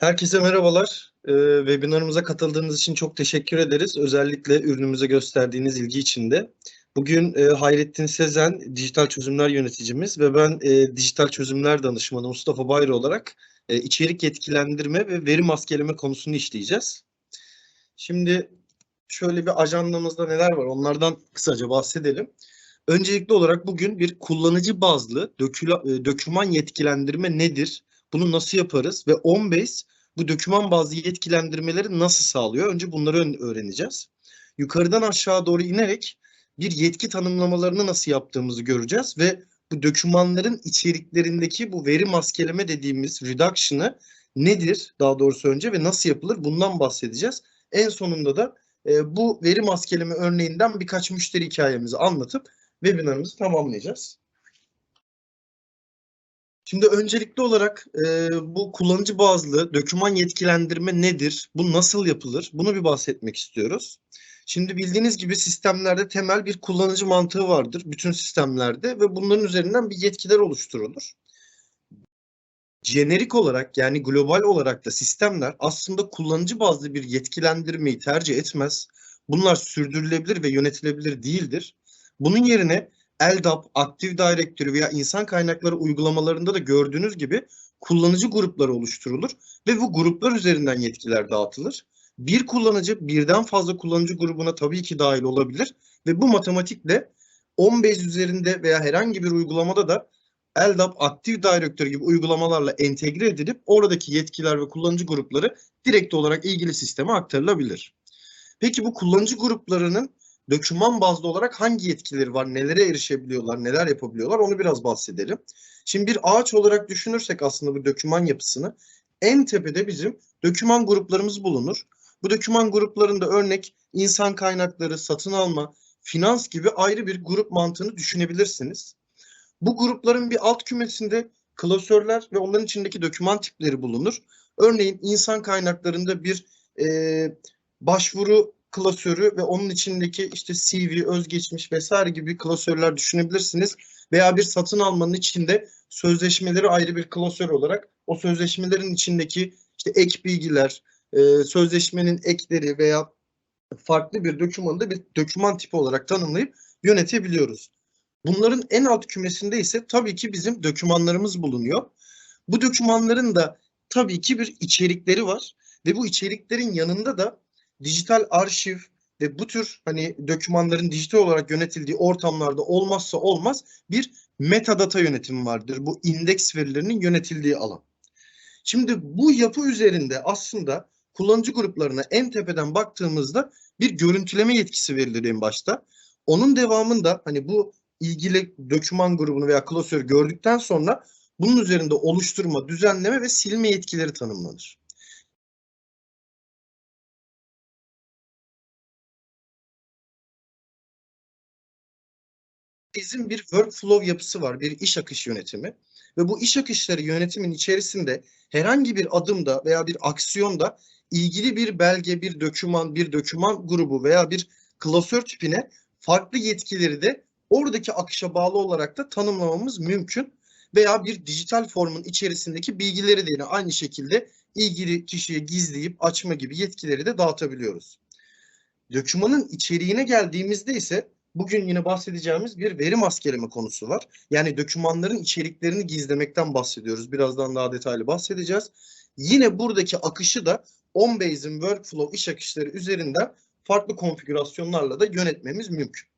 Herkese merhabalar. Ee, webinarımıza katıldığınız için çok teşekkür ederiz. Özellikle ürünümüze gösterdiğiniz ilgi için de. Bugün e, Hayrettin Sezen, dijital çözümler yöneticimiz ve ben e, dijital çözümler danışmanı Mustafa Bayra olarak e, içerik yetkilendirme ve veri maskeleme konusunu işleyeceğiz. Şimdi şöyle bir ajandamızda neler var onlardan kısaca bahsedelim. Öncelikli olarak bugün bir kullanıcı bazlı döküla, e, döküman yetkilendirme nedir? Bunu nasıl yaparız ve OnBase bu döküman bazlı yetkilendirmeleri nasıl sağlıyor? Önce bunları öğreneceğiz. Yukarıdan aşağı doğru inerek bir yetki tanımlamalarını nasıl yaptığımızı göreceğiz ve bu dökümanların içeriklerindeki bu veri maskeleme dediğimiz reduction'ı nedir daha doğrusu önce ve nasıl yapılır bundan bahsedeceğiz. En sonunda da e, bu veri maskeleme örneğinden birkaç müşteri hikayemizi anlatıp webinarımızı tamamlayacağız. Şimdi öncelikli olarak e, bu kullanıcı bazlı döküman yetkilendirme nedir? Bu nasıl yapılır? Bunu bir bahsetmek istiyoruz. Şimdi bildiğiniz gibi sistemlerde temel bir kullanıcı mantığı vardır bütün sistemlerde ve bunların üzerinden bir yetkiler oluşturulur. Jenerik olarak yani global olarak da sistemler aslında kullanıcı bazlı bir yetkilendirmeyi tercih etmez. Bunlar sürdürülebilir ve yönetilebilir değildir. Bunun yerine LDAP, Active Directory veya insan kaynakları uygulamalarında da gördüğünüz gibi kullanıcı grupları oluşturulur ve bu gruplar üzerinden yetkiler dağıtılır. Bir kullanıcı birden fazla kullanıcı grubuna tabii ki dahil olabilir ve bu matematikle OnBase üzerinde veya herhangi bir uygulamada da LDAP, Active Directory gibi uygulamalarla entegre edilip oradaki yetkiler ve kullanıcı grupları direkt olarak ilgili sisteme aktarılabilir. Peki bu kullanıcı gruplarının döküman bazlı olarak hangi yetkileri var, nelere erişebiliyorlar, neler yapabiliyorlar onu biraz bahsedelim. Şimdi bir ağaç olarak düşünürsek aslında bu döküman yapısını en tepede bizim döküman gruplarımız bulunur. Bu döküman gruplarında örnek insan kaynakları, satın alma, finans gibi ayrı bir grup mantığını düşünebilirsiniz. Bu grupların bir alt kümesinde klasörler ve onların içindeki döküman tipleri bulunur. Örneğin insan kaynaklarında bir e, başvuru klasörü ve onun içindeki işte CV, özgeçmiş vesaire gibi klasörler düşünebilirsiniz. Veya bir satın almanın içinde sözleşmeleri ayrı bir klasör olarak o sözleşmelerin içindeki işte ek bilgiler, e, sözleşmenin ekleri veya farklı bir dokümanı da bir doküman tipi olarak tanımlayıp yönetebiliyoruz. Bunların en alt kümesinde ise tabii ki bizim dokümanlarımız bulunuyor. Bu dokümanların da tabii ki bir içerikleri var ve bu içeriklerin yanında da dijital arşiv ve bu tür hani dokümanların dijital olarak yönetildiği ortamlarda olmazsa olmaz bir metadata yönetimi vardır. Bu indeks verilerinin yönetildiği alan. Şimdi bu yapı üzerinde aslında kullanıcı gruplarına en tepeden baktığımızda bir görüntüleme yetkisi verilir en başta. Onun devamında hani bu ilgili doküman grubunu veya klasörü gördükten sonra bunun üzerinde oluşturma, düzenleme ve silme yetkileri tanımlanır. Bizim bir workflow yapısı var, bir iş akışı yönetimi. Ve bu iş akışları yönetimin içerisinde herhangi bir adımda veya bir aksiyonda ilgili bir belge, bir doküman, bir doküman grubu veya bir klasör tipine farklı yetkileri de oradaki akışa bağlı olarak da tanımlamamız mümkün. Veya bir dijital formun içerisindeki bilgileri de yine aynı şekilde ilgili kişiye gizleyip açma gibi yetkileri de dağıtabiliyoruz. Dokümanın içeriğine geldiğimizde ise bugün yine bahsedeceğimiz bir veri maskeleme konusu var. Yani dokümanların içeriklerini gizlemekten bahsediyoruz. Birazdan daha detaylı bahsedeceğiz. Yine buradaki akışı da OnBase'in workflow iş akışları üzerinden farklı konfigürasyonlarla da yönetmemiz mümkün.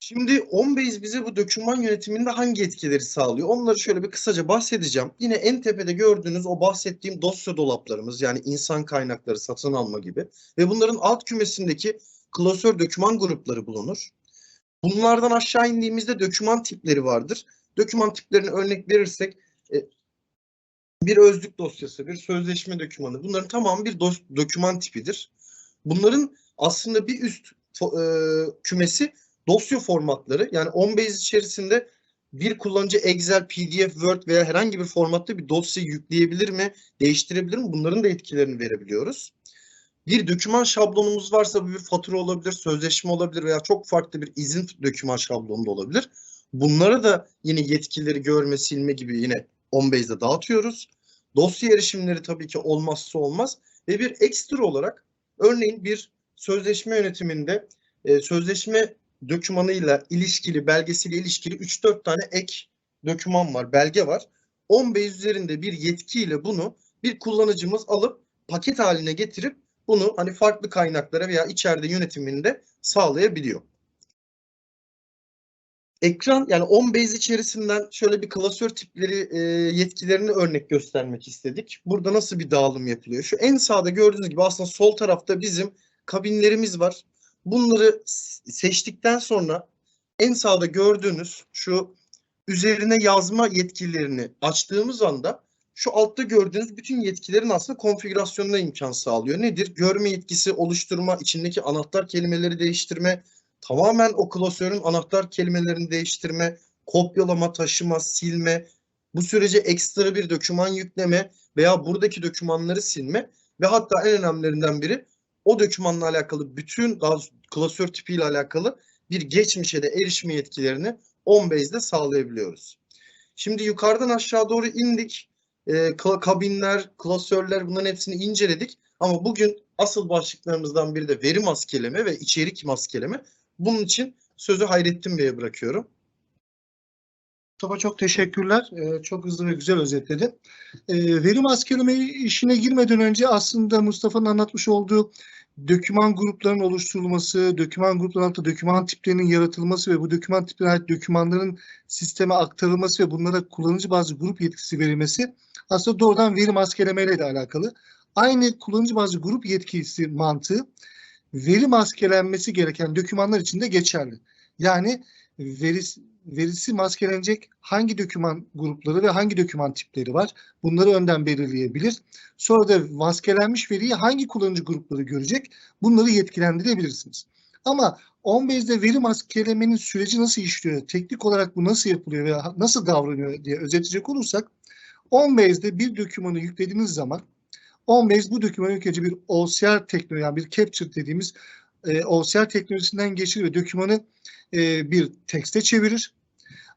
Şimdi OnBase bize bu doküman yönetiminde hangi etkileri sağlıyor? Onları şöyle bir kısaca bahsedeceğim. Yine en tepede gördüğünüz o bahsettiğim dosya dolaplarımız yani insan kaynakları satın alma gibi ve bunların alt kümesindeki klasör doküman grupları bulunur. Bunlardan aşağı indiğimizde doküman tipleri vardır. Doküman tiplerine örnek verirsek e, bir özlük dosyası, bir sözleşme dokümanı bunların tamamı bir doküman tipidir. Bunların aslında bir üst e, kümesi dosya formatları. Yani OnBase içerisinde bir kullanıcı Excel, PDF, Word veya herhangi bir formatta bir dosya yükleyebilir mi, değiştirebilir mi? Bunların da etkilerini verebiliyoruz. Bir doküman şablonumuz varsa bu bir fatura olabilir, sözleşme olabilir veya çok farklı bir izin doküman şablonu da olabilir. Bunlara da yine yetkileri görme, silme gibi yine OnBase'de dağıtıyoruz. Dosya erişimleri tabii ki olmazsa olmaz ve bir ekstra olarak örneğin bir sözleşme yönetiminde e, sözleşme dokümanıyla ilişkili, belgesiyle ilişkili 3-4 tane ek doküman var, belge var. 10 bey üzerinde bir yetkiyle bunu bir kullanıcımız alıp paket haline getirip bunu hani farklı kaynaklara veya içeride yönetiminde sağlayabiliyor. Ekran yani 10 base içerisinden şöyle bir klasör tipleri e, yetkilerini örnek göstermek istedik. Burada nasıl bir dağılım yapılıyor? Şu en sağda gördüğünüz gibi aslında sol tarafta bizim kabinlerimiz var. Bunları seçtikten sonra en sağda gördüğünüz şu üzerine yazma yetkilerini açtığımız anda şu altta gördüğünüz bütün yetkilerin aslında konfigürasyonuna imkan sağlıyor. Nedir? Görme yetkisi oluşturma, içindeki anahtar kelimeleri değiştirme, tamamen o klasörün anahtar kelimelerini değiştirme, kopyalama, taşıma, silme, bu sürece ekstra bir doküman yükleme veya buradaki dokümanları silme ve hatta en önemlilerinden biri o dokümanla alakalı bütün klasör tipiyle alakalı bir geçmişe de erişme yetkilerini OnBase'de sağlayabiliyoruz. Şimdi yukarıdan aşağı doğru indik. Kla- kabinler, klasörler bunların hepsini inceledik. Ama bugün asıl başlıklarımızdan biri de veri maskeleme ve içerik maskeleme. Bunun için sözü Hayrettin Bey'e bırakıyorum. Mustafa çok teşekkürler. Ee, çok hızlı ve güzel özetledin. Ee, veri maskeleme işine girmeden önce aslında Mustafa'nın anlatmış olduğu doküman gruplarının oluşturulması, doküman gruplarının altında doküman tiplerinin yaratılması ve bu doküman tiplerine ait dokümanların sisteme aktarılması ve bunlara kullanıcı bazı grup yetkisi verilmesi aslında doğrudan veri maskelemeyle de alakalı. Aynı kullanıcı bazı grup yetkisi mantığı veri maskelenmesi gereken dokümanlar için de geçerli. Yani verisi, verisi maskelenecek hangi doküman grupları ve hangi doküman tipleri var? Bunları önden belirleyebilir. Sonra da maskelenmiş veriyi hangi kullanıcı grupları görecek? Bunları yetkilendirebilirsiniz. Ama OnBase'de veri maskelemenin süreci nasıl işliyor? Teknik olarak bu nasıl yapılıyor ve nasıl davranıyor diye özetleyecek olursak OnBase'de bir dokümanı yüklediğiniz zaman OnBase bu dokümanı önce bir OCR teknoloji yani bir capture dediğimiz e, OCR teknolojisinden geçirir ve dokümanı e, bir tekste çevirir.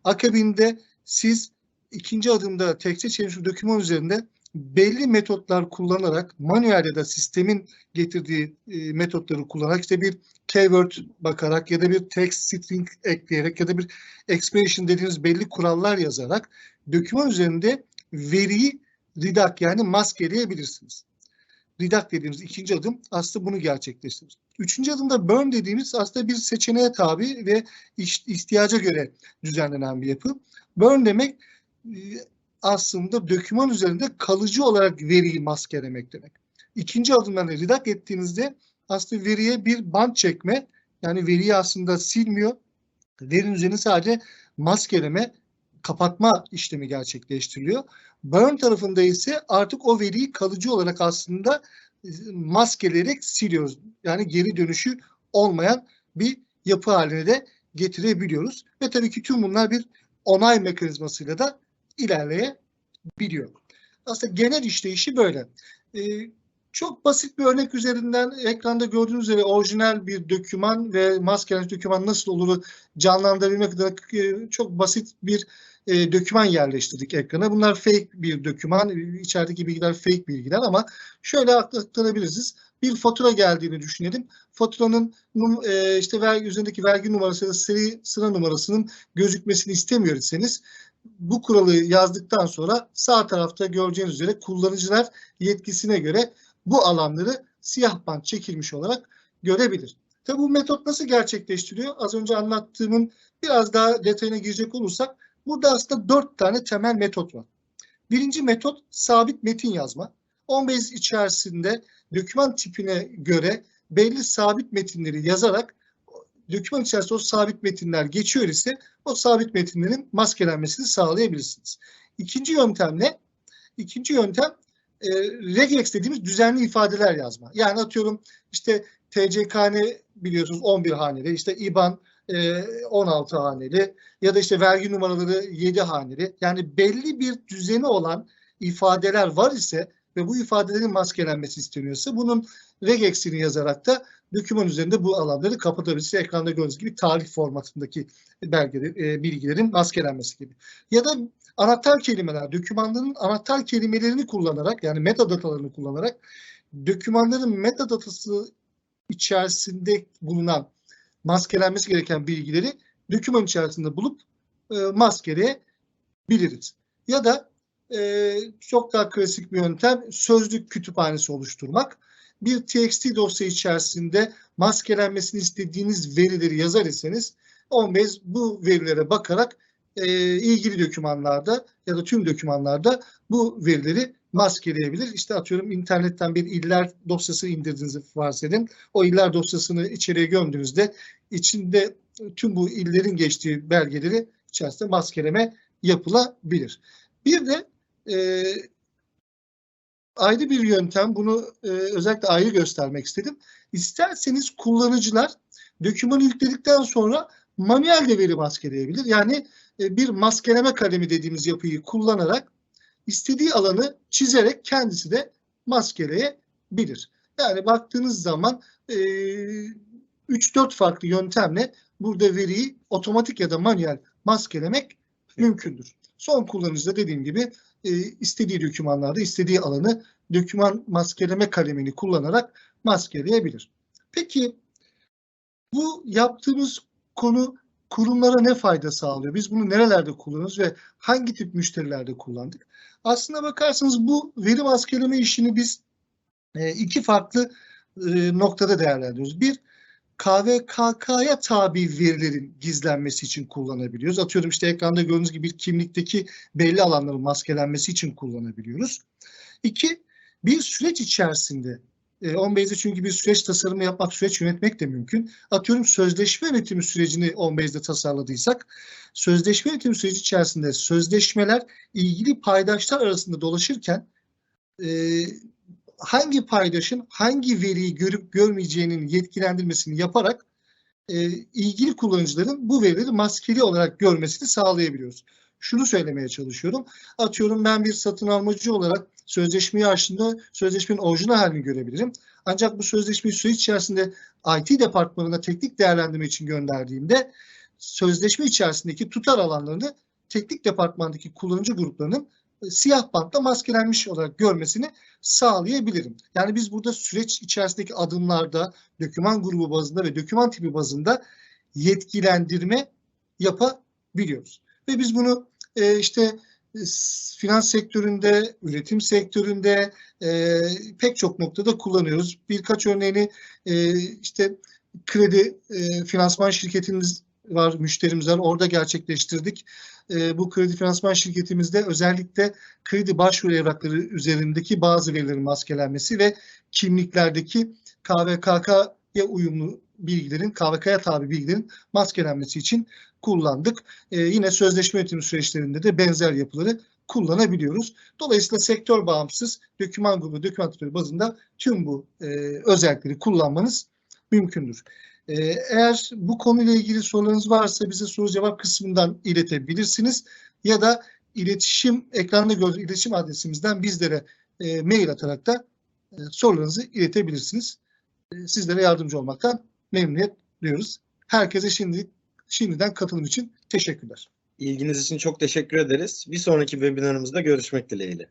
Akabinde siz ikinci adımda tekste çevirmiş doküman üzerinde belli metotlar kullanarak manuel ya da sistemin getirdiği e, metotları kullanarak işte bir keyword bakarak ya da bir text string ekleyerek ya da bir expression dediğimiz belli kurallar yazarak doküman üzerinde veriyi redact yani maskeleyebilirsiniz. Redact dediğimiz ikinci adım aslında bunu gerçekleştirir. Üçüncü adımda burn dediğimiz aslında bir seçeneğe tabi ve ihtiyaca göre düzenlenen bir yapı. Burn demek e, aslında doküman üzerinde kalıcı olarak veriyi maskelemek demek. İkinci adımdan da redact ettiğinizde aslında veriye bir bant çekme yani veriyi aslında silmiyor. Verinin üzerine sadece maskeleme, kapatma işlemi gerçekleştiriliyor. Burn tarafında ise artık o veriyi kalıcı olarak aslında maskeleyerek siliyoruz. Yani geri dönüşü olmayan bir yapı haline de getirebiliyoruz. Ve tabii ki tüm bunlar bir onay mekanizmasıyla da ilerleyebiliyor. Aslında genel işleyişi böyle. Ee, çok basit bir örnek üzerinden ekranda gördüğünüz üzere orijinal bir doküman ve maskelenmiş doküman nasıl olur canlandırabilmek adına e, çok basit bir e, doküman yerleştirdik ekrana. Bunlar fake bir doküman. İçerideki bilgiler fake bilgiler ama şöyle aktarabiliriz. Bir fatura geldiğini düşünelim. Faturanın e, işte vergi üzerindeki vergi numarası ya da seri sıra numarasının gözükmesini istemiyor iseniz bu kuralı yazdıktan sonra sağ tarafta göreceğiniz üzere kullanıcılar yetkisine göre bu alanları siyah bant çekilmiş olarak görebilir. Tabi bu metot nasıl gerçekleştiriliyor? Az önce anlattığımın biraz daha detayına girecek olursak burada aslında dört tane temel metot var. Birinci metot sabit metin yazma. OnBase içerisinde doküman tipine göre belli sabit metinleri yazarak doküman içerisinde o sabit metinler geçiyor ise o sabit metinlerin maskelenmesini sağlayabilirsiniz. İkinci yöntem ne? İkinci yöntem e, regex dediğimiz düzenli ifadeler yazma. Yani atıyorum işte TCKN biliyorsunuz 11 haneli, işte IBAN 16 haneli ya da işte vergi numaraları 7 haneli. Yani belli bir düzeni olan ifadeler var ise ve bu ifadelerin maskelenmesi isteniyorsa bunun regex'ini yazarak da doküman üzerinde bu alanları kapatabilirsiniz. Ekranda gördüğünüz gibi tarih formatındaki belgeleri, e, bilgilerin maskelenmesi gibi. Ya da anahtar kelimeler, dokümanların anahtar kelimelerini kullanarak yani metadatalarını kullanarak dokümanların metadatası içerisinde bulunan maskelenmesi gereken bilgileri doküman içerisinde bulup e, maskeleyebiliriz. Ya da e, çok daha klasik bir yöntem sözlük kütüphanesi oluşturmak. Bir TXT dosya içerisinde maskelenmesini istediğiniz verileri yazar iseniz OnBase bu verilere bakarak e, ilgili dokümanlarda ya da tüm dokümanlarda bu verileri maskeleyebilir. İşte atıyorum internetten bir iller dosyası indirdiğinizi varsayın. O iller dosyasını içeriye gömdüğünüzde içinde tüm bu illerin geçtiği belgeleri içerisinde maskeleme yapılabilir. Bir de e, ayrı bir yöntem, bunu e, özellikle ayrı göstermek istedim. İsterseniz kullanıcılar dokümanı yükledikten sonra manuel de veri maskeleyebilir. Yani bir maskeleme kalemi dediğimiz yapıyı kullanarak istediği alanı çizerek kendisi de maskeleyebilir. Yani baktığınız zaman e, 3-4 farklı yöntemle burada veriyi otomatik ya da manuel maskelemek mümkündür. Son kullanıcıda dediğim gibi e, istediği dokümanlarda istediği alanı doküman maskeleme kalemini kullanarak maskeleyebilir. Peki bu yaptığımız konu kurumlara ne fayda sağlıyor? Biz bunu nerelerde kullanıyoruz ve hangi tip müşterilerde kullandık? Aslına bakarsanız bu veri maskeleme işini biz e, iki farklı e, noktada değerlendiriyoruz. Bir, KVKK'ya tabi verilerin gizlenmesi için kullanabiliyoruz. Atıyorum işte ekranda gördüğünüz gibi kimlikteki belli alanların maskelenmesi için kullanabiliyoruz. İki, bir süreç içerisinde e, OnBase'de çünkü bir süreç tasarımı yapmak, süreç yönetmek de mümkün. Atıyorum sözleşme yönetimi sürecini OnBase'de tasarladıysak, sözleşme yönetimi süreci içerisinde sözleşmeler ilgili paydaşlar arasında dolaşırken e, hangi paydaşın hangi veriyi görüp görmeyeceğinin yetkilendirmesini yaparak e, ilgili kullanıcıların bu verileri maskeli olarak görmesini sağlayabiliyoruz. Şunu söylemeye çalışıyorum. Atıyorum ben bir satın almacı olarak sözleşmeyi açtığımda sözleşmenin orijinal halini görebilirim. Ancak bu sözleşmeyi süreç içerisinde IT departmanına teknik değerlendirme için gönderdiğimde sözleşme içerisindeki tutar alanlarını teknik departmandaki kullanıcı gruplarının e, siyah bantla maskelenmiş olarak görmesini sağlayabilirim. Yani biz burada süreç içerisindeki adımlarda doküman grubu bazında ve doküman tipi bazında yetkilendirme yapabiliyoruz. Ve biz bunu e, işte finans sektöründe, üretim sektöründe e, pek çok noktada kullanıyoruz. Birkaç örneğini e, işte kredi e, finansman şirketimiz var, müşterimiz var. Orada gerçekleştirdik. E, bu kredi finansman şirketimizde özellikle kredi başvuru evrakları üzerindeki bazı verilerin maskelenmesi ve kimliklerdeki KVKK'ya uyumlu bilgilerin, KVK'ya tabi bilgilerin maskelenmesi için kullandık. E, yine sözleşme yönetimi süreçlerinde de benzer yapıları kullanabiliyoruz. Dolayısıyla sektör bağımsız doküman grubu, doküman tipleri bazında tüm bu e, özellikleri kullanmanız mümkündür. E, eğer bu konuyla ilgili sorularınız varsa bize soru cevap kısmından iletebilirsiniz. Ya da iletişim, ekranda gördüğünüz iletişim adresimizden bizlere e, mail atarak da e, sorularınızı iletebilirsiniz. E, sizlere yardımcı olmaktan memnuniyet duyuyoruz. Herkese şimdi şimdiden katılım için teşekkürler. İlginiz için çok teşekkür ederiz. Bir sonraki webinarımızda görüşmek dileğiyle.